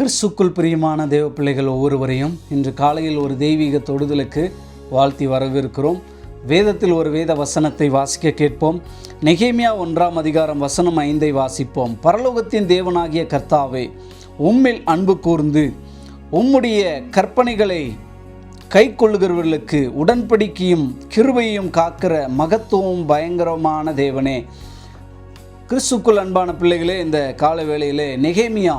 கிறிஸ்துக்குள் பிரியமான தேவ பிள்ளைகள் ஒவ்வொருவரையும் இன்று காலையில் ஒரு தெய்வீக தொடுதலுக்கு வாழ்த்தி வரவிருக்கிறோம். வேதத்தில் ஒரு வேத வசனத்தை வாசிக்க கேட்போம். நெகேமியா ஒன்றாம் அதிகாரம் வசனம் ஐந்தை வாசிப்போம். பரலோகத்தின் தேவனாகிய கர்த்தாவே உம்மில் அன்பு கூர்ந்து உம்முடைய கற்பனைகளை கை கொள்ளுகிறவர்களுக்கு உடன்படிக்கையும் கிருபையும் காக்கிற மகத்துவம் பயங்கரமான தேவனே. கிறிஸ்துக்குள் அன்பான பிள்ளைகளே இந்த கால வேளையிலே நெகேமியா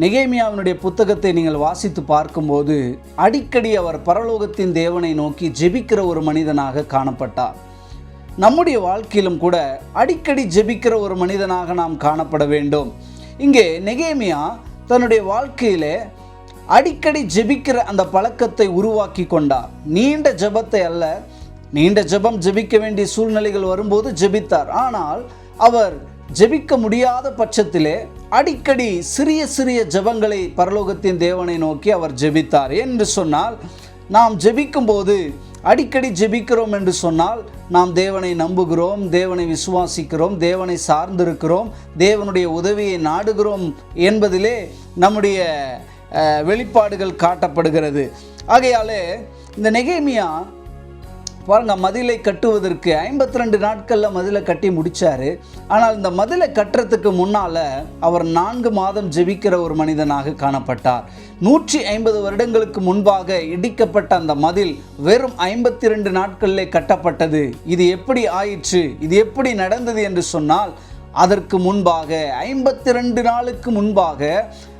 நெகேமியாவினுடைய புத்தகத்தை நீங்கள் வாசித்து பார்க்கும்போது அடிக்கடி அவர் பரலோகத்தின் தேவனை நோக்கி ஜெபிக்கிற ஒரு மனிதனாக காணப்பட்டார். நம்முடைய வாழ்க்கையிலும் கூட அடிக்கடி ஜெபிக்கிற ஒரு மனிதனாக நாம் காணப்பட வேண்டும். இங்கே நெகேமியா தன்னுடைய வாழ்க்கையிலே அடிக்கடி ஜெபிக்கிற அந்த பழக்கத்தை உருவாக்கி கொண்டார். நீண்ட ஜெபத்தை அல்ல நீண்ட ஜெபம் ஜெபிக்க வேண்டிய சூழ்நிலைகள் வரும்போது ஜெபித்தார். ஆனால் அவர் ஜெபிக்க முடியாத பட்சத்திலே அடிக்கடி சிறிய சிறிய ஜெபங்களை பரலோகத்தின் தேவனை நோக்கி அவர் ஜெபித்தார் என்று சொன்னால் நாம் ஜெபிக்கும்போது அடிக்கடி ஜெபிக்கிறோம் என்று சொன்னால் நாம் தேவனை நம்புகிறோம் தேவனை விசுவாசிக்கிறோம் தேவனை சார்ந்திருக்கிறோம் தேவனுடைய உதவியை நாடுகிறோம் என்பதிலே நம்முடைய வெளிப்பாடுகள் காட்டப்படுகிறது. ஆகையாலே இந்த நெகேமியா பாருங்க மதிலை கட்டுவதற்கு ஐம்பத்தி ரெண்டு நாட்களில் மதிலை கட்டி முடிச்சாரு. ஆனால் இந்த மதிலை கட்டுறதுக்கு முன்னால் அவர் நான்கு மாதம் ஜெபிக்கிற ஒரு மனிதனாக காணப்பட்டார். நூற்றி ஐம்பது வருடங்களுக்கு முன்பாக இடிக்கப்பட்ட அந்த மதில் வெறும் ஐம்பத்தி ரெண்டு நாட்களிலே கட்டப்பட்டது. இது எப்படி ஆயிற்று? இது எப்படி நடந்தது என்று சொன்னால் அதற்கு முன்பாக ஐம்பத்தி ரெண்டு நாளுக்கு முன்பாக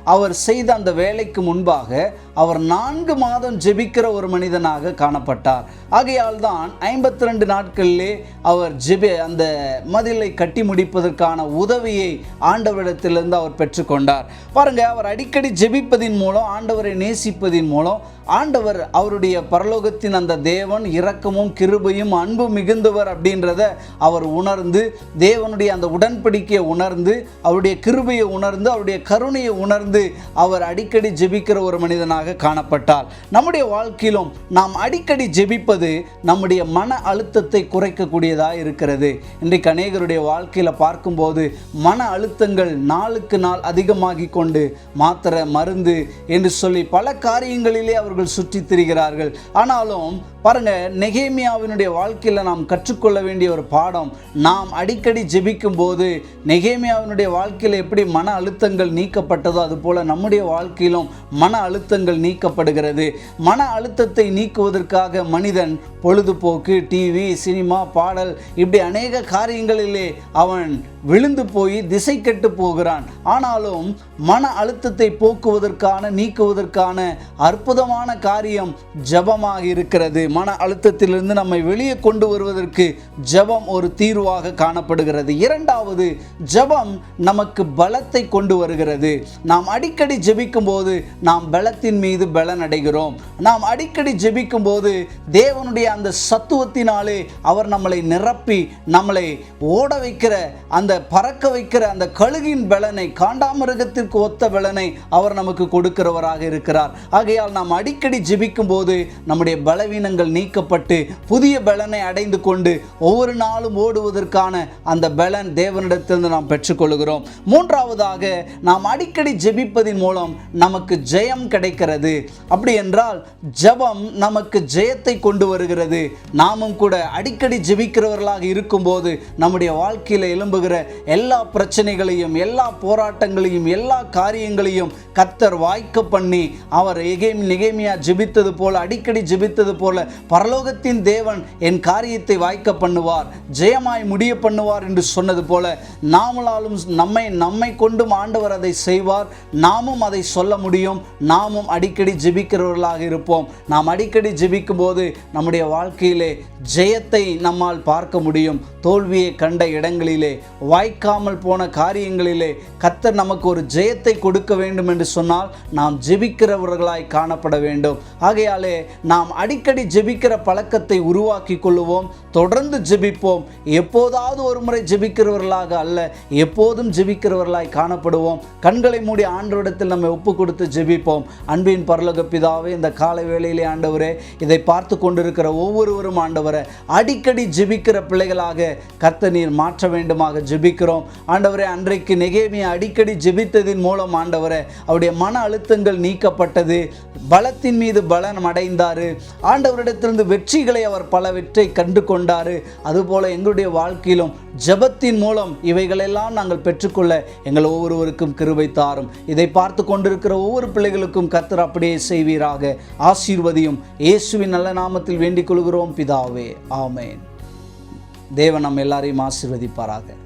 அவர் செய்த அந்த வேலைக்கு முன்பாக அவர் நான்கு மாதம் ஜெபிக்கிற ஒரு மனிதனாக காணப்பட்டார். ஆகையால் தான் ஐம்பத்தி ரெண்டு நாட்களிலே அவர் ஜெபி அந்த மதிலை கட்டி முடிப்பதற்கான உதவியை ஆண்டவரிடத்திலிருந்து அவர் பெற்றுக்கொண்டார். பாருங்கள் அவர் அடிக்கடி ஜெபிப்பதின் மூலம் ஆண்டவரை நேசிப்பதின் மூலம் ஆண்டவர் அவருடைய பரலோகத்தின் அந்த தேவன் இரக்கமும் கிருபையும் அன்பு மிகுந்தவர் அப்படின்றத அவர் உணர்ந்து தேவனுடைய அந்த உடன்படிக்கையை உணர்ந்து அவருடைய கிருபையை உணர்ந்து அவருடைய கருணையை உணர்ந்து அவர் அடிக்கடி ஜெபிக்கிற ஒரு மனிதனாக காணப்பட்டார். நம்முடைய வாழ்க்கையிலும் நாம் அடிக்கடி ஜெபிப்பது நம்முடைய மன அழுத்தத்தை குறைக்கக்கூடியதாக இருக்கிறது. இன்றைக்கு அநேகருடைய வாழ்க்கையில் பார்க்கும்போது மன அழுத்தங்கள் நாளுக்கு நாள் அதிகமாகி கொண்டு மாத்திரை மருந்து என்று சொல்லி பல காரியங்களிலே அவர் அவர்கள் சுற்றித் திரிகிறார்கள். ஆனாலும் பாருங்க நெகேமியாவினுடைய வாழ்க்கையில் நாம் கற்றுக்கொள்ள வேண்டிய ஒரு பாடம். நாம் அடிக்கடி ஜெபிக்கும் போது நெகேமியாவினுடைய வாழ்க்கையில் எப்படி மன அழுத்தங்கள் நீக்கப்பட்டதோ அதுபோல் நம்முடைய வாழ்க்கையிலும் மன அழுத்தங்கள் நீக்கப்படுகிறது. மன அழுத்தத்தை நீக்குவதற்காக மனிதன் பொழுதுபோக்கு டிவி சினிமா பாடல் இப்படி அநேக காரியங்களிலே அவன் விழுந்து போய் திசை கெட்டு போகிறான். ஆனாலும் மன அழுத்தத்தை போக்குவதற்கான நீக்குவதற்கான அற்புதமான காரியம் ஜெபமாக இருக்கிறது. மன அழுத்தத்திலிருந்து நம்மை வெளியே கொண்டு வருவதற்கு ஜெபம் ஒரு தீர்வாக காணப்படுகிறது. இரண்டாவது ஜெபம் நமக்கு பலத்தை கொண்டு வருகிறது. நாம் அடிக்கடி ஜெபிக்கும் போது நாம் பலத்தின் மீது பலன் அடைகிறோம் நாம் அடிக்கடி ஜெபிக்கும் போது தேவனுடைய அந்த சத்துவத்தினாலே அவர் நம்மளை நிரப்பி நம்மளை ஓட வைக்கிற அந்த பறக்க வைக்கிற அந்த கழுகின் பலனை காண்டாமிருகத்திற்கு ஒத்த பலனை அவர் நமக்கு கொடுக்கிறவராக இருக்கிறார். ஆகையால் நாம் அடிக்கடி ஜெபிக்கும் போது நம்முடைய பலவீனங்கள் நீக்கப்பட்டு புதிய பலனை அடைந்து கொண்டு ஒவ்வொரு நாளும் ஓடுவதற்கான அந்த பலன் தேவனிடத்திலிருந்து நாம் பெற்றுக்கொள்கிறோம். மூன்றாவதாக நாம் அடிக்கடி ஜெபிப்பதின் மூலம் நமக்கு ஜெயம் கிடைக்கிறது. அப்படி என்றால் ஜபம் நமக்கு ஜெயத்தை கொண்டு வருகிறது. நாமும் கூட அடிக்கடி ஜெபிக்கிறவர்களாக இருக்கும்போது நம்முடைய வாழ்க்கையில் எழும்புகிற எல்லா பிரச்சனைகளையும் எல்லா போராட்டங்களையும் எல்லா காரியங்களையும் கத்தர் வாய்க்க பண்ணி அவர் எகேம் நிகேமியா ஜெபித்தது போல அடிக்கடி ஜெபித்தது போல பரலோகத்தின் தேவன் என் காரியத்தை வாய்க்க பண்ணுவார் ஜெயமாய் முடிய பண்ணுவார் என்று சொன்னது போல நாமளாலும் நம்மை நம்மை கொண்டும் ஆண்டவர் அதை செய்வார். நாமும் அதை சொல்ல முடியும். நாமும் அடிக்கடி ஜெபிக்கிறவர்களாக இருப்போம். நாம் அடிக்கடி ஜெபிக்கும் போது நம்முடைய வாழ்க்கையிலே ஜெயத்தை நம்மால் பார்க்க முடியும். தோல்வியை கண்ட இடங்களிலே வாய்க்காமல் போன காரியங்களிலே கத்தர் நமக்கு ஒரு ஜெயத்தை கொடுக்க வேண்டும் என்று சொன்னால் நாம் ஜெபிக்கிறவர்களாய் காணப்பட வேண்டும். ஆகையாலே நாம் அடிக்கடி ஜெபி ஜெபிக்கிற பழக்கத்தை உருவாக்கி கொள்ளுவோம் தொடர்ந்து ஜெபிப்போம். எப்போதாவது ஒரு முறை ஜெபிக்கிறவர்களாக அல்ல எப்போதும் ஜெபிக்கிறவர்களாய் காணப்படுவோம். கண்களை மூடி ஆண்டவரிடத்தில் நம்ம ஒப்பு கொடுத்து ஜெபிப்போம். அன்பின் பரலோக பிதாவே இந்த காலை வேளையிலே ஆண்டவரே இதை பார்த்து கொண்டிருக்கிற ஒவ்வொருவரும் ஆண்டவரை அடிக்கடி ஜெபிக்கிற பிள்ளைகளாக கத்த நீர் மாற்ற வேண்டுமாக ஜெபிக்கிறோம். ஆண்டவரே அன்றைக்கு நெகேமியை அடிக்கடி ஜெபித்ததின் மூலம் ஆண்டவரே அவருடைய மன அழுத்தங்கள் நீக்கப்பட்டது. பலத்தின் மீது பலன் அடைந்தார். அவரிடத்திலிருந்து வெற்றிகளை அவர் பல வெற்றி கண்டு கொண்டாரு. அதுபோல எங்களுடைய வாழ்க்கையிலும் ஜெபத்தின் மூலம் இவைகளெல்லாம் நாங்கள் பெற்றுக்கொள்ள எங்கள் ஒவ்வொருவருக்கும் கிருபை தாரும். இதை பார்த்து கொண்டிருக்கிற ஒவ்வொரு பிள்ளைகளுக்கும் கர்த்தர் அப்படியே செய்வீராக. ஆசீர்வதியும் இயேசுவின் நல்ல நாமத்தில் வேண்டிக் கொள்கிறோம். பிதாவே ஆமேன். தேவன் நம் எல்லாரையும் ஆசீர்வதிப்பாராக.